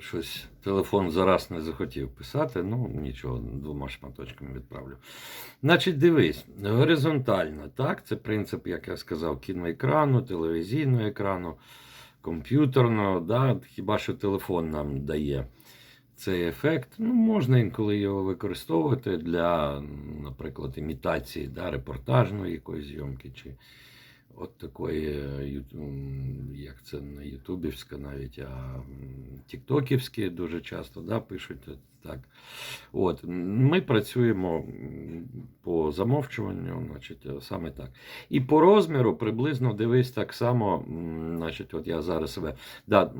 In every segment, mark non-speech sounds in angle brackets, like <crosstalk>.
щось телефон зараз не захотів писати, ну нічого, двома шматочками відправлю. Значить, дивись, горизонтально, так? Це принцип, як я сказав, кіноекрану, телевізійного екрану, комп'ютерного, да? хіба що телефон нам дає цей ефект. Ну, можна інколи його використовувати для, наприклад, імітації да, репортажної якоїсь зйомки. чи От такої, е, як це не ютубівська навіть, а тіктоківські дуже часто да, пишуть так. От, ми працюємо по замовчуванню, значить, е, саме так. І по розміру приблизно дивись так само. Значить, от я зараз себе. Да,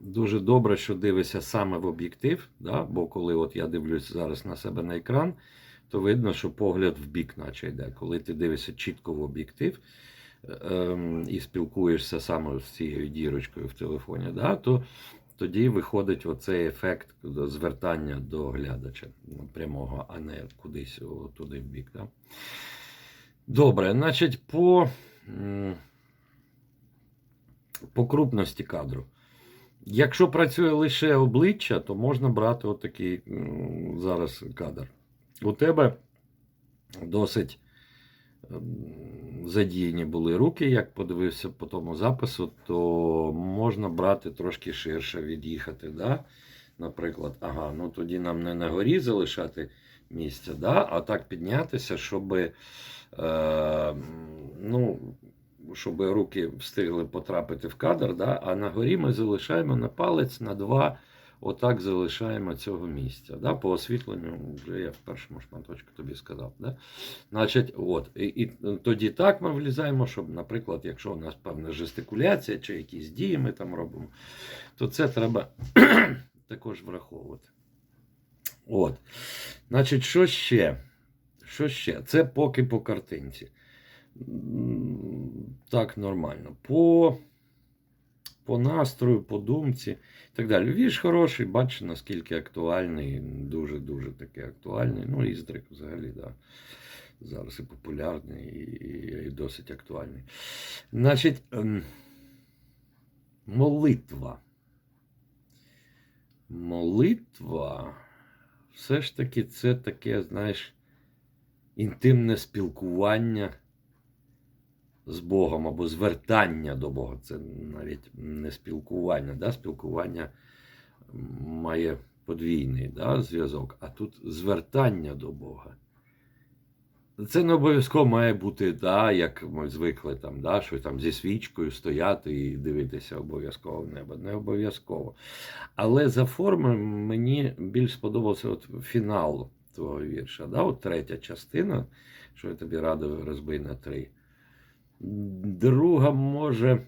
дуже добре, що дивишся саме в об'єктив, да, бо коли от я дивлюсь зараз на себе на екран, то видно, що погляд в бік, наче йде. Коли ти дивишся чітко в об'єктив ем, і спілкуєшся саме з цією дірочкою в телефоні, да, то тоді виходить оцей ефект звертання до глядача прямого, а не кудись туди в бік. Да. Добре, значить, по, по крупності кадру. Якщо працює лише обличчя, то можна брати отакий зараз кадр. У тебе досить ем, задіяні були руки, як подивився по тому запису, то можна брати трошки ширше, від'їхати. Да? Наприклад, ага, ну тоді нам не на горі залишати місце, да? а так піднятися, щоб, е, ну, щоб руки встигли потрапити в кадр, да? а на горі ми залишаємо на палець, на два. Отак залишаємо цього місця. Да? По освітленню, вже я в першому шматочку тобі сказав. Да? Значить, от, і, і тоді так ми влізаємо, щоб, наприклад, якщо у нас певна жестикуляція чи якісь дії ми там робимо, то це треба <clears throat> також враховувати. От. Значить, що ще? Що ще? Це поки по картинці. Так, нормально. По, по настрою, по думці і так далі. Вірш хороший, бачиш, наскільки актуальний, дуже-дуже таки актуальний. Ну, Іздрик взагалі, да. Зараз і популярний, і, і, і досить актуальний. Значить, ем, молитва. Молитва. Все ж таки, це таке, знаєш, інтимне спілкування з Богом або звертання до Бога. Це навіть не спілкування. Да? Спілкування має подвійний да, зв'язок, а тут звертання до Бога. Це не обов'язково має бути, да, як ми звикли, там, да, що там зі свічкою стояти і дивитися обов'язково в небо. Не обов'язково. Але за формою мені більш сподобався от фінал твого вірша. Да? От третя частина, що я тобі радив розбий на три. Друга може,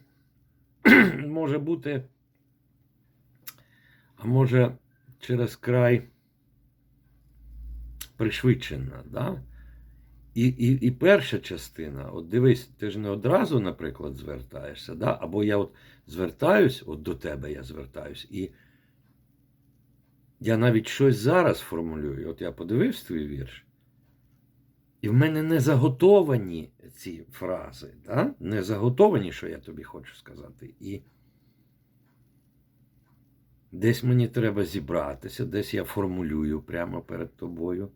<clears throat> може бути, а може через край пришвидшена. Да? І, і, і перша частина, от дивись, ти ж не одразу, наприклад, звертаєшся, да? або я от звертаюсь, от до тебе я звертаюсь, і я навіть щось зараз формулюю. От я подивився твій вірш, і в мене не заготовані ці фрази, да? не заготовані, що я тобі хочу сказати. І десь мені треба зібратися, десь я формулюю прямо перед тобою.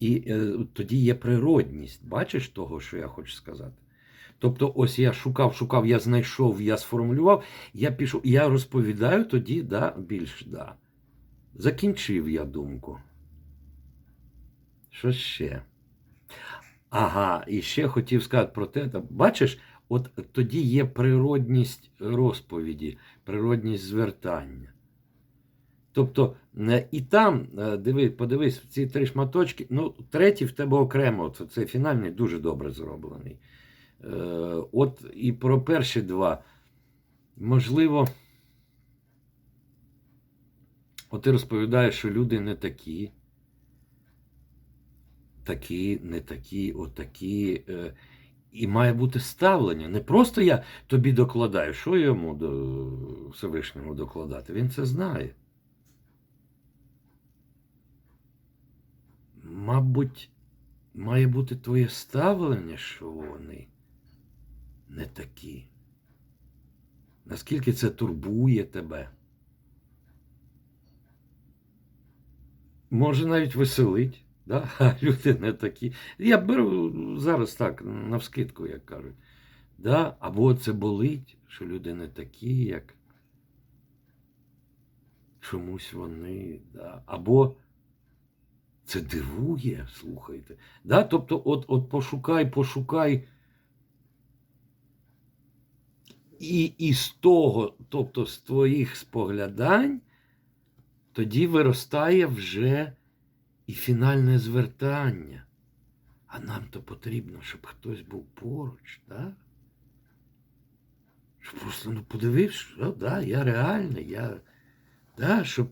І е, тоді є природність, бачиш того, що я хочу сказати. Тобто, ось я шукав, шукав, я знайшов, я сформулював, я пішов, я розповідаю тоді, да, більш да. Закінчив я думку. Що ще? Ага, і ще хотів сказати про те, та, бачиш, от тоді є природність розповіді, природність звертання. Тобто, е, і там, е, диви, подивись, ці три шматочки, ну, третій в тебе окремо, от цей фінальний дуже добре зроблений. Е, От і про перші два, можливо, от ти розповідаєш, що люди не такі, такі, не такі, отакі. Е, і має бути ставлення. Не просто я тобі докладаю, що йому до Всевишнього докладати. Він це знає. Мабуть, має бути твоє ставлення, що вони не такі. Наскільки це турбує тебе? Може навіть веселить. Да? <laughs> А люди не такі. Я беру зараз так, навскидку, як кажуть. Да? Або це болить, що люди не такі, як чомусь вони. Да? Або це дивує, слухайте. Да? Тобто, от, от пошукай, пошукай. І, і з того, тобто з твоїх споглядань, тоді виростає вже і фінальне звертання. А нам то потрібно, щоб хтось був поруч, так? Щоб просто ну, подивився, що да, я реальний, я, да, щоб,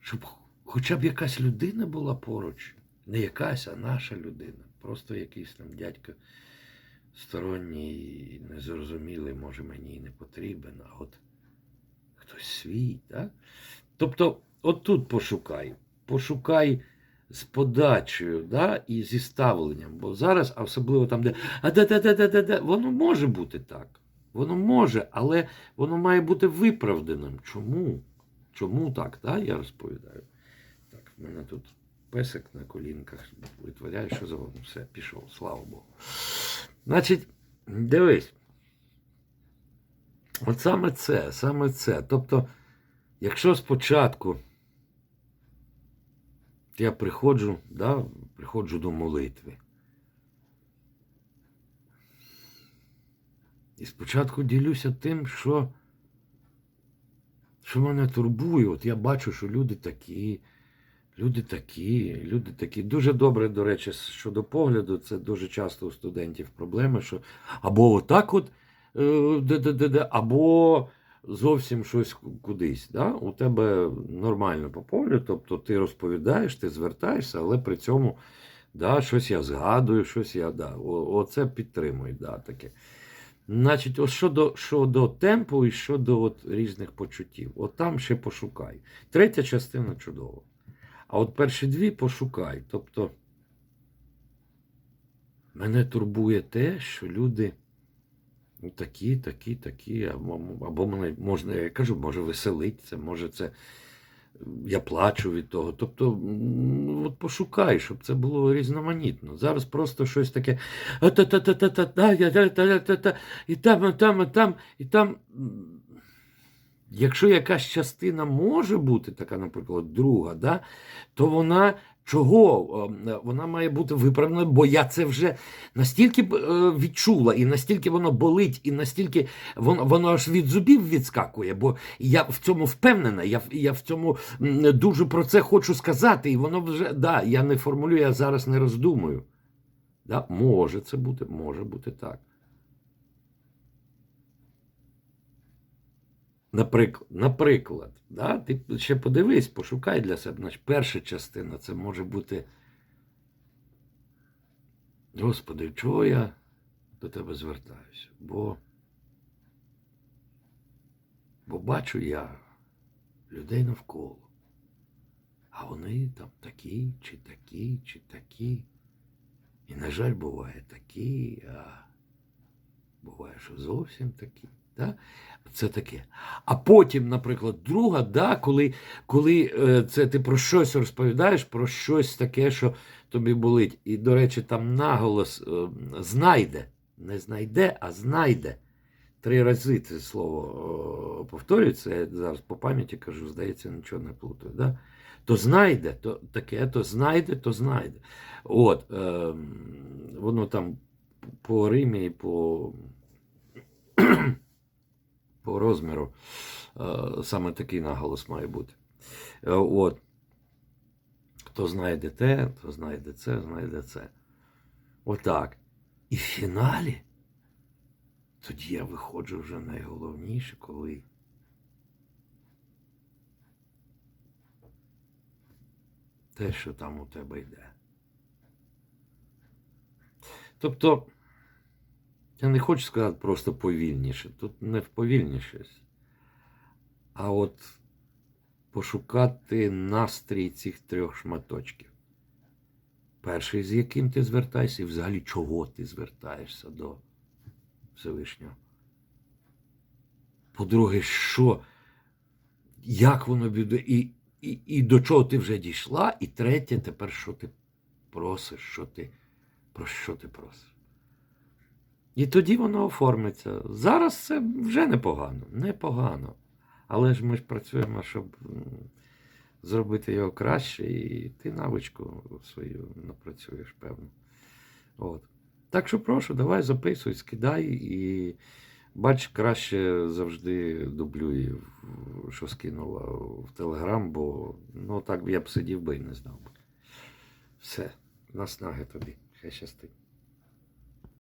щоб хоча б якась людина була поруч. Не якась, а наша людина. Просто якийсь там дядько сторонній, незрозумілий, може, мені і не потрібен, а от хтось свій, так? Тобто, от тут пошукай. Пошукай з подачею, да, і зі ставленням. Бо зараз, а особливо там, де а де, де, де, де, де, де, воно може бути так. Воно може, але воно має бути виправданим. Чому? Чому так? Да? Я розповідаю. Так, в мене тут песик на колінках витворяє, що завгодно. Все, пішов, слава Богу. Значить, дивись. От саме це, саме це. Тобто, якщо спочатку я приходжу, да, приходжу до молитви. І спочатку ділюся тим, що, що мене турбує. От я бачу, що люди такі, люди такі, люди такі. Дуже добре, до речі, щодо погляду, це дуже часто у студентів проблеми, що або отак от, е, де-де-де-де, або зовсім щось кудись. Да? У тебе нормально по погляду, тобто ти розповідаєш, ти звертаєшся, але при цьому да, щось я згадую, щось я. Да, Оце підтримують. Да, таке. Значить, ось щодо, щодо темпу і щодо от різних почуттів. От там ще пошукай. Третя частина чудова. А от перші дві пошукай. Тобто, мене турбує те, що люди такі, такі, такі, або, мене можна, я кажу, може веселить це, може це. Я плачу від того. Тобто, м, от пошукай, щоб це було різноманітно. Зараз просто щось таке. І там, і там, і там, і там. Якщо якась частина може бути така, наприклад, друга, да, то вона чого? Е, Вона має бути виправлена, бо я це вже настільки е, відчула, і настільки воно болить, і настільки воно, воно аж від зубів відскакує, бо я в цьому впевнена, я, я в цьому дуже про це хочу сказати, і воно вже, да, я не формулюю, я зараз не роздумую. Да, може це бути, може бути так. Наприклад, наприклад да, ти ще подивись, пошукай для себе. Значить, перша частина це може бути. Господи, чого я до тебе звертаюся? Бо, бо бачу я людей навколо. А вони там такі, чи такі, чи такі. І, на жаль, буває такі, а буває, що зовсім такі. Да? Це таке. А потім, наприклад, друга, да, коли, коли е, це ти про щось розповідаєш, про щось таке, що тобі болить. І, до речі, там наголос е, знайде, не знайде, а знайде. Три рази це слово е, повторюється, я зараз по пам'яті кажу, здається, нічого не плутаю. Да? То знайде, то таке, то знайде, то знайде. От, е, воно там по Римі по по розміру е, саме такий наголос має бути. Е, От. Хто знайде те, хто знайде це, знайде це. Отак. І в фіналі тоді я виходжу вже найголовніше, коли те, що там у тебе йде. Тобто, я не хочу сказати просто повільніше. Тут не вповільніше, а от пошукати настрій цих трьох шматочків. Перший, з яким ти звертаєшся, і взагалі чого ти звертаєшся до Всевишнього. По-друге, що, як воно буде, і і, і до чого ти вже дійшла, і третє, тепер що ти просиш, що ти, про що ти просиш. І тоді воно оформиться. Зараз це вже непогано, непогано. Але ж ми ж працюємо, щоб зробити його краще, і ти навичку свою напрацюєш, певно. От. Так що прошу, давай записуй, скидай і бач, краще завжди дублюй, що скинула в Телеграм, бо ну так я б сидів би і не знав би. Все, наснаги тобі. Хай щастить.